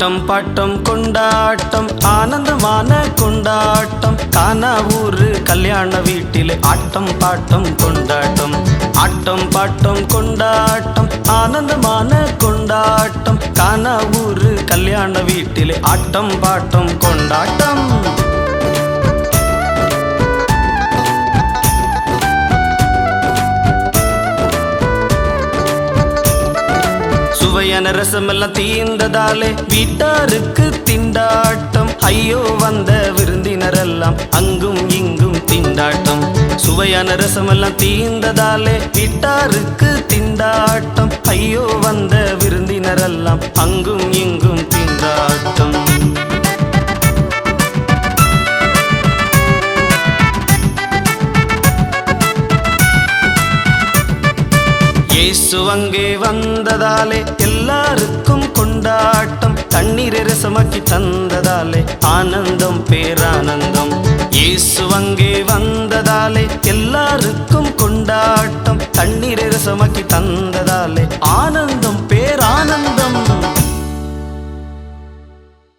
ஆட்டம் bottom கொண்டாட்டம். ஆனந்தமான கொண்டாட்டம். கானாவூரு கல்யாண வீட்டில் ஆட்டம் பாட்டம் கொண்டாட்டம். ஆட்டம் பாட்டம் கொண்டாட்டம். ஆனந்தமான கொண்டாட்டம். கானாவூரு கல்யாண வீட்டில் ஆட்டம் பாட்டம் கொண்டாட்டம். சுவையான ரசமெல்லாம் தீர்ந்ததாலே வீட்டாருக்கு திண்டாட்டம். ஐயோ வந்த விருந்தினரெல்லாம் அங்கும் இங்கும் திண்டாட்டம். சுவையான ரசமெல்லாம் தீர்ந்ததாலே வீட்டாருக்கு திண்டாட்டம். ஐயோ வந்த விருந்தினரெல்லாம் அங்கும் இங்கும் திண்டாட்டம். இயேசு அங்கே வந்ததாலே எல்லாருக்கும் கொண்டாட்டம் தண்ணீர் ரசமாக்கி தந்ததாலே ஆனந்தம் பேரானந்தம். இயேசு அங்கே வந்ததாலே எல்லாருக்கும் கொண்டாட்டம் தண்ணீர் ரசமாக்கி தந்ததாலே ஆனந்தம் பேரானந்தம்.